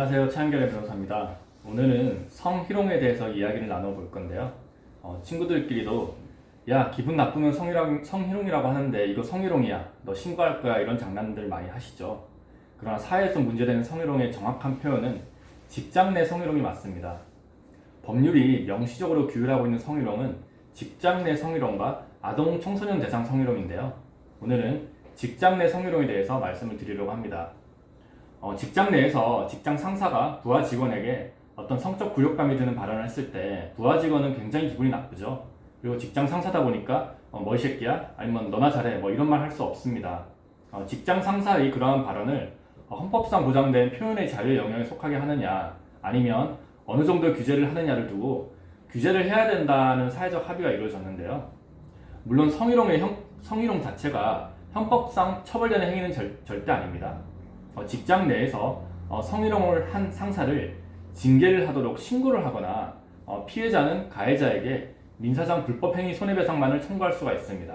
안녕하세요. 최한결의 변호사입니다. 오늘은 성희롱에 대해서 이야기를 나눠볼 건데요. 어, 친구들끼리도 야 기분 나쁘면 성희롱, 성희롱이라고 하는데 이거 성희롱이야. 너 신고할 거야. 이런 장난들 많이 하시죠. 그러나 사회에서 문제되는 성희롱의 정확한 표현은 직장 내 성희롱이 맞습니다. 법률이 명시적으로 규율하고 있는 성희롱은 직장 내 성희롱과 아동 청소년 대상 성희롱인데요. 오늘은 직장 내 성희롱에 대해서 말씀을 드리려고 합니다. 어, 직장 내에서 직장 상사가 부하 직원에게 어떤 성적 굴욕감이 드는 발언을 했을 때 부하 직원은 굉장히 기분이 나쁘죠. 그리고 직장 상사다 보니까 어, 뭐이 새끼야? 아니면 너나 잘해 뭐 이런 말 할 수 없습니다. 어, 직장 상사의 그러한 발언을 어, 헌법상 보장된 표현의 자유 영역에 속하게 하느냐 아니면 어느 정도 규제를 하느냐를 두고 규제를 해야 된다는 사회적 합의가 이루어졌는데요. 물론 성희롱의 형, 성희롱 자체가 형법상 처벌되는 행위는 절, 절대 아닙니다. 어, 직장 내에서 어, 성희롱을 한 상사를 징계를 하도록 신고를 하거나 어, 피해자는 가해자에게 민사상 불법행위 손해배상만을 청구할 수가 있습니다.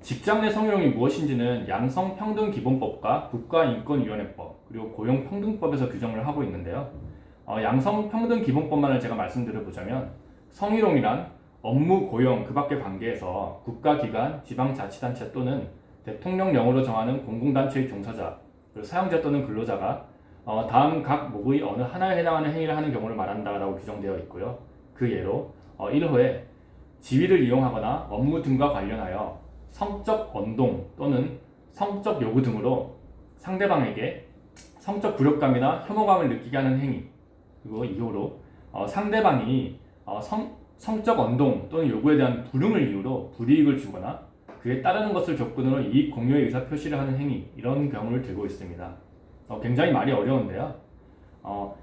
직장 내 성희롱이 무엇인지는 양성평등기본법과 국가인권위원회법 그리고 고용평등법에서 규정을 하고 있는데요. 어, 양성평등기본법만을 제가 말씀드려보자면 성희롱이란 업무 고용 그 밖의 관계에서 국가기관, 지방자치단체 또는 대통령령으로 정하는 공공단체의 종사자 그리고 사용자 또는 근로자가 어, 다음 각 목의 어느 하나에 해당하는 행위를 하는 경우를 말한다라고 규정되어 있고요. 그 예로 어, 1호에 지위를 이용하거나 업무 등과 관련하여 성적 언동 또는 성적 요구 등으로 상대방에게 성적 굴욕감이나 혐오감을 느끼게 하는 행위 그리고 2호로 어, 상대방이 어, 성, 성적 언동 또는 요구에 대한 불응을 이유로 불이익을 주거나 그에 따르는 것을 조건으로 이익 공유의 의사 표시를 하는 행위 이런 경우를 들고 있습니다. 어, 굉장히 말이 어려운데요. 어,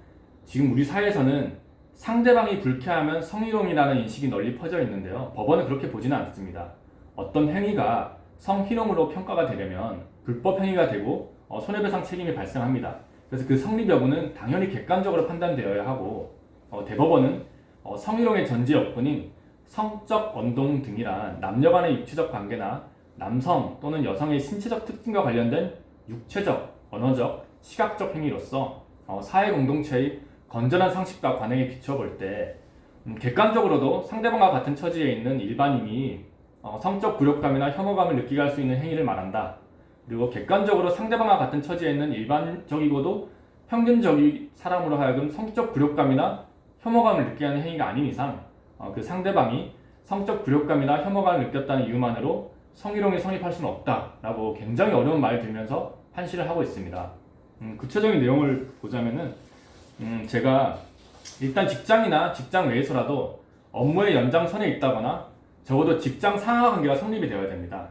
지금 우리 사회에서는 상대방이 불쾌하면 성희롱이라는 인식이 널리 퍼져 있는데요. 법원은 그렇게 보지는 않습니다. 어떤 행위가 성희롱으로 평가가 되려면 불법 행위가 되고 어, 손해배상 책임이 발생합니다. 그래서 그 성립 여부는 당연히 객관적으로 판단되어야 하고 어, 대법원은 어, 성희롱의 전제 여건인 성적 언동 등이란 남녀 간의 육체적 관계나 남성 또는 여성의 신체적 특징과 관련된 육체적, 언어적, 시각적 행위로서 어, 사회 공동체의 건전한 상식과 관행에 비춰볼 때 음, 객관적으로도 상대방과 같은 처지에 있는 일반인이 어, 성적 굴욕감이나 혐오감을 느끼게 할 수 있는 행위를 말한다. 그리고 객관적으로 상대방과 같은 처지에 있는 일반적이고도 평균적인 사람으로 하여금 성적 굴욕감이나 혐오감을 느끼게 하는 행위가 아닌 이상 어, 그 상대방이 성적 굴욕감이나 혐오감을 느꼈다는 이유만으로 성희롱이 성립할 수는 없다라고 굉장히 어려운 말을 들면서 판시를 하고 있습니다. 음, 구체적인 내용을 보자면은 음, 제가 일단 직장이나 직장 외에서라도 업무의 연장선에 있다거나 적어도 직장 상하 관계가 성립이 되어야 됩니다.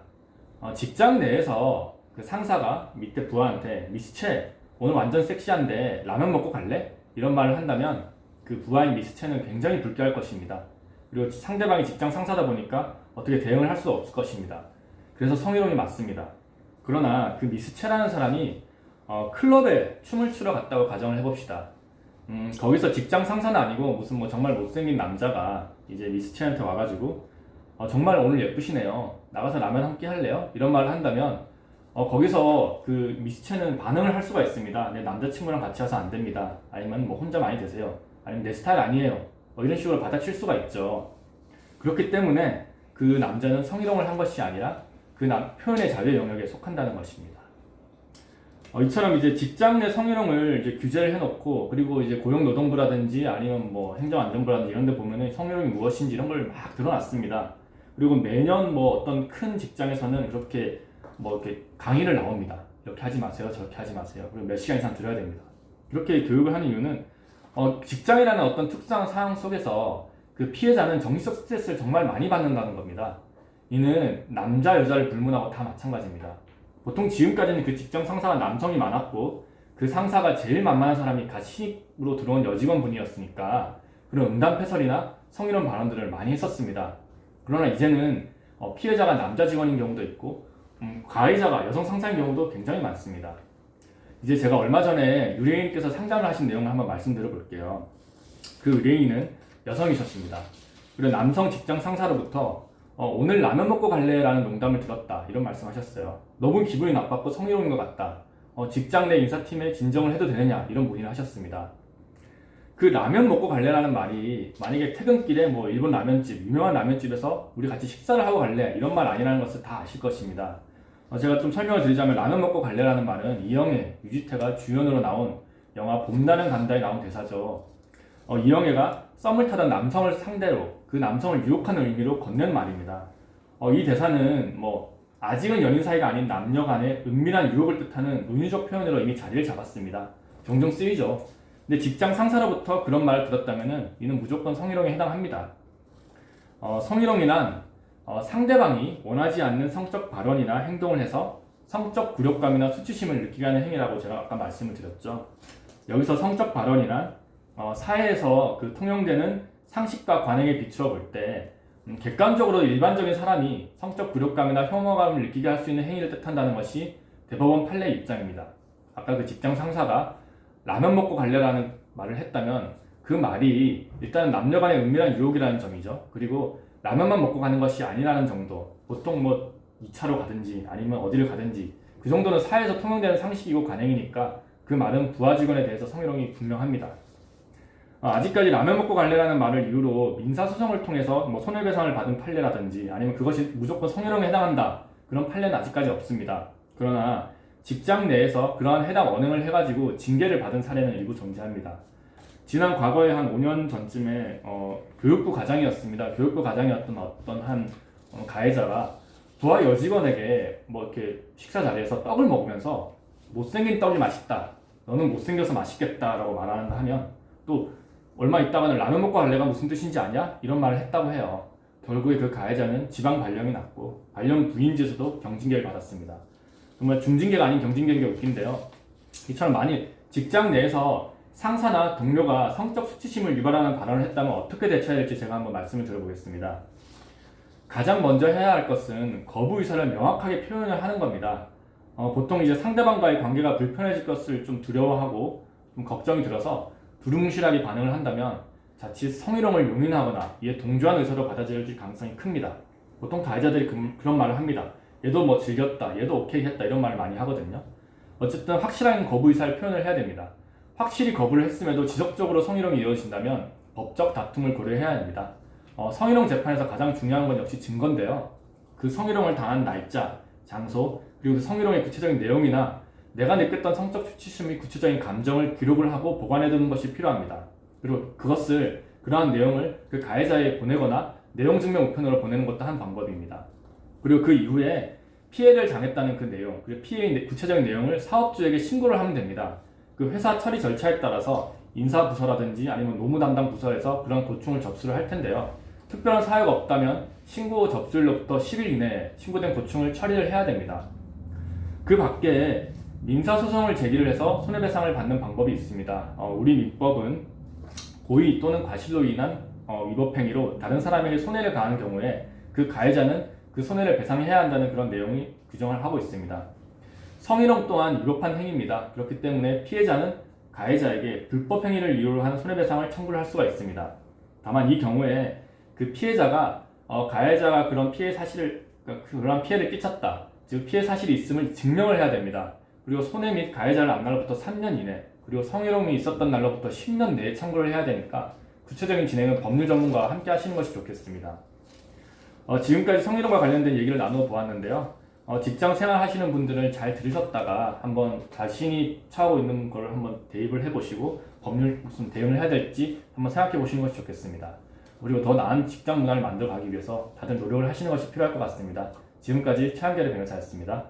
어, 직장 내에서 그 상사가 밑에 부하한테 미스채 오늘 완전 섹시한데 라면 먹고 갈래? 이런 말을 한다면 그 부하인 미스채는 굉장히 불쾌할 것입니다. 그리고 상대방이 직장 상사다 보니까 어떻게 대응을 할 수 없을 것입니다. 그래서 성희롱이 맞습니다. 그러나 그 미스채라는 사람이 어, 클럽에 춤을 추러 갔다고 가정을 해봅시다. 음, 거기서 직장 상사는 아니고 무슨 뭐 정말 못생긴 남자가 이제 미스채한테 와가지고 어, 정말 오늘 예쁘시네요. 나가서 라면 함께 할래요? 이런 말을 한다면 어, 거기서 그 미스채는 반응을 할 수가 있습니다. 내 남자친구랑 같이 와서 안 됩니다. 아니면 뭐 혼자 많이 드세요. 아니면 내 스타일 아니에요. 뭐 이런 식으로 받아칠 수가 있죠. 그렇기 때문에 그 남자는 성희롱을 한 것이 아니라 그 남, 표현의 자유 영역에 속한다는 것입니다. 어, 이처럼 이제 직장 내 성희롱을 이제 규제를 해놓고 그리고 이제 고용노동부라든지 아니면 뭐 행정안전부라든지 이런 데 보면은 성희롱이 무엇인지 이런 걸 막 드러났습니다. 그리고 매년 뭐 어떤 큰 직장에서는 그렇게 뭐 이렇게 강의를 나옵니다. 이렇게 하지 마세요. 저렇게 하지 마세요. 그리고 몇 시간 이상 들어야 됩니다. 이렇게 교육을 하는 이유는 어, 직장이라는 어떤 특수한 상황 속에서 그 피해자는 정신적 스트레스를 정말 많이 받는다는 겁니다. 이는 남자 여자를 불문하고 다 마찬가지입니다. 보통 지금까지는 그 직장 상사가 남성이 많았고 그 상사가 제일 만만한 사람이 갓 신입으로 들어온 여직원분이었으니까 그런 응답해설이나 성희롱 발언들을 많이 했었습니다. 그러나 이제는 어, 피해자가 남자 직원인 경우도 있고 음, 가해자가 여성 상사인 경우도 굉장히 많습니다. 이제 제가 얼마 전에 의뢰인께서 상담을 하신 내용을 한번 말씀드려 볼게요. 그 의뢰인은 여성이셨습니다. 그리고 남성 직장 상사로부터 어, 오늘 라면 먹고 갈래라는 농담을 들었다 이런 말씀하셨어요. 너무 기분이 나빴고 성희롱인 것 같다. 어, 직장 내 인사팀에 진정을 해도 되느냐 이런 문의를 하셨습니다. 그 라면 먹고 갈래라는 말이 만약에 퇴근길에 뭐 일본 라면집 유명한 라면집에서 우리 같이 식사를 하고 갈래 이런 말 아니라는 것을 다 아실 것입니다. 어, 제가 좀 설명을 드리자면 라면 먹고 갈래라는 말은 이영애, 유지태가 주연으로 나온 영화 봄나는 간다에 나온 대사죠. 어, 이영애가 썸을 타던 남성을 상대로 그 남성을 유혹하는 의미로 건넨 말입니다. 어, 이 대사는 뭐 아직은 연인 사이가 아닌 남녀 간의 은밀한 유혹을 뜻하는 논리적 표현으로 이미 자리를 잡았습니다. 종종 쓰이죠. 근데 직장 상사로부터 그런 말을 들었다면은 이는 무조건 성희롱에 해당합니다. 어, 성희롱이란 어, 상대방이 원하지 않는 성적 발언이나 행동을 해서 성적 굴욕감이나 수치심을 느끼게 하는 행위라고 제가 아까 말씀을 드렸죠. 여기서 성적 발언이란 어, 사회에서 그 통용되는 상식과 관행에 비추어 볼때 음, 객관적으로 일반적인 사람이 성적 굴욕감이나 혐오감을 느끼게 할 수 있는 행위를 뜻한다는 것이 대법원 판례 입장입니다. 아까 그 직장 상사가 라면 먹고 갈래라는 말을 했다면 그 말이 일단 남녀 간의 은밀한 유혹이라는 점이죠. 그리고 라면만 먹고 가는 것이 아니라는 정도. 보통 뭐 2차로 가든지 아니면 어디를 가든지 그 정도는 사회에서 통용되는 상식이고 관행이니까 그 말은 부하 직원에 대해서 성희롱이 분명합니다. 어, 아직까지 라면 먹고 갈래라는 말을 이유로 민사소송을 통해서 뭐 손해배상을 받은 판례라든지 아니면 그것이 무조건 성희롱에 해당한다 그런 판례는 아직까지 없습니다. 그러나 직장 내에서 그러한 해당 언행을 해가지고 징계를 받은 사례는 일부 존재합니다. 지난 과거에 한 5년 전쯤에 어, 교육부 과장이었습니다. 교육부 과장이었던 어떤 한 어, 가해자가 부하 여직원에게 뭐 이렇게 식사 자리에서 떡을 먹으면서 못생긴 떡이 맛있다. 너는 못생겨서 맛있겠다라고 말하는 하면 또 얼마 있다가는 라면 먹고 갈래가 무슨 뜻인지 아냐? 이런 말을 했다고 해요. 결국에 그 가해자는 지방 발령이 났고 발령 부인지에서도 경징계를 받았습니다. 정말 중징계가 아닌 경징계인 게 웃긴데요. 이처럼 만일 직장 내에서 상사나 동료가 성적 수치심을 유발하는 발언을 했다면 어떻게 대처해야 될지 제가 한번 말씀을 드려보겠습니다. 가장 먼저 해야 할 것은 거부 의사를 명확하게 표현을 하는 겁니다. 어, 보통 이제 상대방과의 관계가 불편해질 것을 좀 두려워하고 좀 걱정이 들어서 두루뭉실하게 반응을 한다면 자칫 성희롱을 용인하거나 이에 동조한 의사로 받아들여질 가능성이 큽니다. 보통 가해자들이 그, 그런 말을 합니다. 얘도 뭐 즐겼다, 얘도 오케이 했다 이런 말을 많이 하거든요. 어쨌든 확실한 거부 의사를 표현을 해야 됩니다. 확실히 거부를 했음에도 지속적으로 성희롱이 이어진다면 법적 다툼을 고려해야 합니다. 어, 성희롱 재판에서 가장 중요한 건 역시 증거인데요. 그 성희롱을 당한 날짜, 장소, 그리고 그 성희롱의 구체적인 내용이나 내가 느꼈던 성적 수치심 및 구체적인 감정을 기록을 하고 보관해두는 것이 필요합니다. 그리고 그것을 그러한 내용을 그 가해자에게 보내거나 내용 증명 우편으로 보내는 것도 한 방법입니다. 그리고 그 이후에 피해를 당했다는 그 내용, 그리고 피해의 구체적인 내용을 사업주에게 신고를 하면 됩니다. 그 회사 처리 절차에 따라서 인사부서라든지 아니면 노무 담당 부서에서 그런 고충을 접수를 할 텐데요. 특별한 사유가 없다면 신고 접수일로부터 10일 이내에 신고된 고충을 처리를 해야 됩니다. 그 밖에 민사소송을 제기를 해서 손해배상을 받는 방법이 있습니다. 어, 우리 민법은 고의 또는 과실로 인한 어, 위법행위로 다른 사람에게 손해를 가하는 경우에 그 가해자는 그 손해를 배상해야 한다는 그런 내용이 규정을 하고 있습니다. 성희롱 또한 위법한 행위입니다. 그렇기 때문에 피해자는 가해자에게 불법 행위를 이유로 한 손해배상을 청구를 할 수가 있습니다. 다만 이 경우에 그 피해자가 어, 가해자가 그런 피해 사실을 그러니까 그런 피해를 끼쳤다. 즉 피해 사실이 있음을 증명을 해야 됩니다. 그리고 손해 및 가해자를 안 날로부터 3년 이내, 그리고 성희롱이 있었던 날로부터 10년 내에 청구를 해야 되니까 구체적인 진행은 법률 전문가와 함께 하시는 것이 좋겠습니다. 어, 지금까지 성희롱과 관련된 얘기를 나누어 보았는데요. 어, 직장 생활 하시는 분들은 잘 들으셨다가 한번 자신이 처하고 있는 걸 한번 대입을 해보시고 법률 무슨 대응을 해야 될지 한번 생각해 보시는 것이 좋겠습니다. 그리고 더 나은 직장 문화를 만들어 가기 위해서 다들 노력을 하시는 것이 필요할 것 같습니다. 지금까지 최한결의 변호사였습니다.